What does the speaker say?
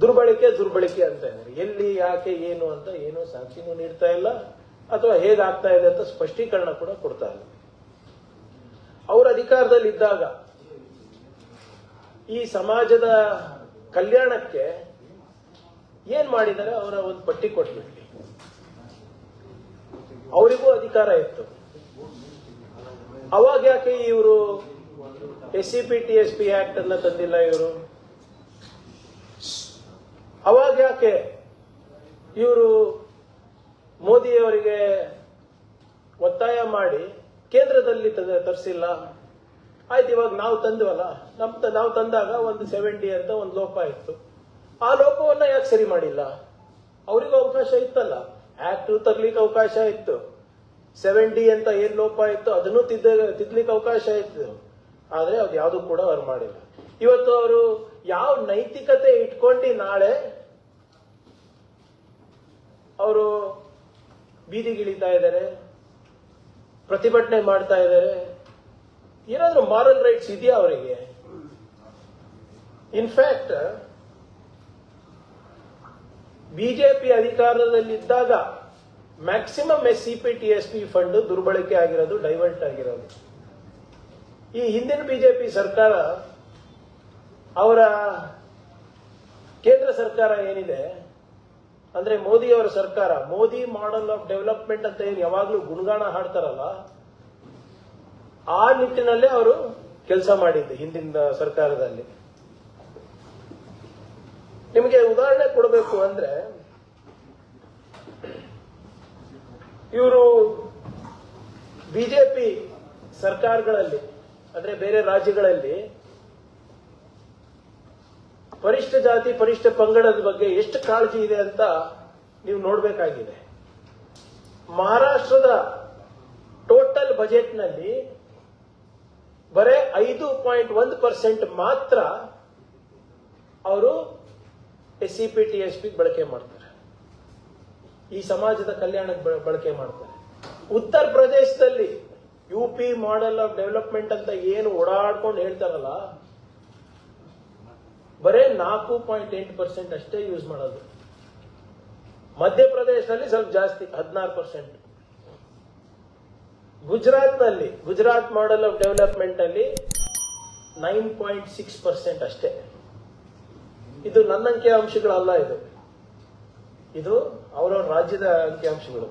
ದುರ್ಬಳಕೆ ದುರ್ಬಳಕೆ ಅಂತ ಇದ್ದಾರೆ ಎಲ್ಲಿ, ಯಾಕೆ, ಏನು ಅಂತ ಏನು ಸಾಕ್ಷಿನೂ ನೀಡ್ತಾ ಇಲ್ಲ. ಅಥವಾ ಹೇಗಾಗ್ತಾ ಇದೆ ಅಂತ ಸ್ಪಷ್ಟೀಕರಣ ಕೂಡ ಕೊಡ್ತಾ ಇಲ್ಲ. ಅವ್ರ ಅಧಿಕಾರದಲ್ಲಿ ಇದ್ದಾಗ ಈ ಸಮಾಜದ ಕಲ್ಯಾಣಕ್ಕೆ ಏನ್ ಮಾಡಿದರೆ ಅವರ ಒಂದು ಪಟ್ಟಿ ಕೊಟ್ಬಿಡ್ಲಿ ಅವರಿಗೂ ಅಧಿಕಾರ ಇತ್ತು. ಅವಾಗ ಯಾಕೆ ಇವರು S C P, T S P act ಅನ್ನ ತಂದಿಲ್ಲ ಇವರು? ಅವಾಗ ಯಾಕೆ ಇವರು ಮೋದಿಯವರಿಗೆ ಒತ್ತಾಯ ಮಾಡಿ ಕೇಂದ್ರದಲ್ಲಿ ತರಿಸಿಲ್ಲ? ಆಯ್ತು, ಇವಾಗ ನಾವು ತಂದ್ವಲ್ಲ? ನಮ್ ತ- ನಾವು ತಂದಾಗ ಒಂದು ಸೆವೆಂಟಿ ಅಂತ ಒಂದು ಲೋಪ ಇತ್ತು. ಆ ಲೋಪವನ್ನ ಯಾಕೆ ಸರಿ ಮಾಡಿಲ್ಲ? ಅವರಿಗೂ ಅವಕಾಶ ಇತ್ತಲ್ಲ. ಆಕ್ಟ್ ತರ್ಲಿಕ್ಕೆ ಅವಕಾಶ ಇತ್ತು. ಸೆವೆಂಟಿ ಅಂತ ಏನ್ ಲೋಪ ಇತ್ತು, ಅದನ್ನು ತಿದ್ದ, ತಿದ್ಲಿಕ್ಕೆ ಅವಕಾಶ ಇತ್ತು. ಆದ್ರೆ ಅದು ಯಾವುದು ಕೂಡ ಅವ್ರು ಮಾಡಿಲ್ಲ. ಇವತ್ತು ಅವರು ಯಾವ ನೈತಿಕತೆ ಇಟ್ಕೊಂಡು ನಾಳೆ ಅವರು ಬೀದಿಗಿಳಿತಾ ಇದ್ದಾರೆ, ಪ್ರತಿಭಟನೆ ಮಾಡ್ತಾ ಇದ್ದಾರೆ. ಏನಾದರೂ ಮಾರಲ್ ರೈಟ್ಸ್ ಇದೆಯಾ ಅವರಿಗೆ? ಇನ್ಫ್ಯಾಕ್ಟ್ ಬಿಜೆಪಿ ಅಧಿಕಾರದಲ್ಲಿದ್ದಾಗ maximum S C P T S P fund ದುರ್ಬಳಕೆ ಆಗಿರೋದು ಡೈವರ್ಟ್ ಆಗಿರೋದು. ಈ ಹಿಂದಿನ ಬಿಜೆಪಿ ಸರ್ಕಾರ ಅವರ ಕೇಂದ್ರ ಸರ್ಕಾರ ಏನಿದೆ? ಅಂದ್ರೆ ಮೋದಿ ಅವರ ಸರ್ಕಾರ, ಮೋದಿ ಮಾಡೆಲ್ ಆಫ್ ಡೆವಲಪ್ಮೆಂಟ್ ಅಂತ ಏನು ಯಾವಾಗ್ಲೂ ಗುಣಗಾನ ಹಾಡ್ತಾರಲ್ಲ, ಆ ನಿಟ್ಟಿನಲ್ಲೇ ಅವರು ಕೆಲಸ ಮಾಡಿದ್ದು ಹಿಂದಿನ ಸರ್ಕಾರದಲ್ಲಿ. ನಿಮಗೆ ಉದಾಹರಣೆ ಕೊಡಬೇಕು ಅಂದ್ರೆ, ಇವರು ಬಿಜೆಪಿ ಸರ್ಕಾರಗಳಲ್ಲಿ, ಅಂದ್ರೆ ಬೇರೆ ರಾಜ್ಯಗಳಲ್ಲಿ ಪರಿಷ್ಠ ಜಾತಿ, ಪರಿಷ್ಠ ಪಂಗಡದ ಬಗ್ಗೆ ಎಷ್ಟು ಕಾಳಜಿ ಇದೆ ಅಂತ ನೀವು ನೋಡಬೇಕಾಗಿದೆ. ಮಹಾರಾಷ್ಟ್ರದ ಟೋಟಲ್ ಬಜೆಟ್ನಲ್ಲಿ ಬರೇ ಐದು ಪಾಯಿಂಟ್ ಒಂದು ಪರ್ಸೆಂಟ್ ಮಾತ್ರ ಅವರು S C P T S P ಬಳಕೆ ಮಾಡ್ತಾರೆ. ಈ ಸಮಾಜದ ಕಲ್ಯಾಣಕ್ಕೆ ಬಳಕೆ ಮಾಡ್ತಾರೆ. ಉತ್ತರ ಪ್ರದೇಶದಲ್ಲಿ U P model of development ಅಂತ ಏನು ಓಡಾಡ್ಕೊಂಡು ಹೇಳ್ತಾರಲ್ಲ ಬರೇ ನಾಲ್ಕು ಪಾಯಿಂಟ್ ಎಂಟು ಪರ್ಸೆಂಟ್ ಅಷ್ಟೇ ಯೂಸ್ ಮಾಡೋದು. ಮಧ್ಯಪ್ರದೇಶದಲ್ಲಿ ಸ್ವಲ್ಪ ಜಾಸ್ತಿ, ಹದಿನಾರು ಪರ್ಸೆಂಟ್ ಗುಜರಾತ್ನಲ್ಲಿ, ಗುಜರಾತ್ ಮಾಡೆಲ್ ಆಫ್ ಡೆವಲಪ್ಮೆಂಟ್ ಅಲ್ಲಿ ನೈನ್ ಪಾಯಿಂಟ್ ಸಿಕ್ಸ್ ಪರ್ಸೆಂಟ್ ಅಷ್ಟೇ. ಇದು ನನ್ನ ಅಂಕಿಅಂಶಗಳಲ್ಲ ಇದು. ಇದು ಅವರವ್ರ ರಾಜ್ಯದ ಅಂಕಿಅಂಶಗಳು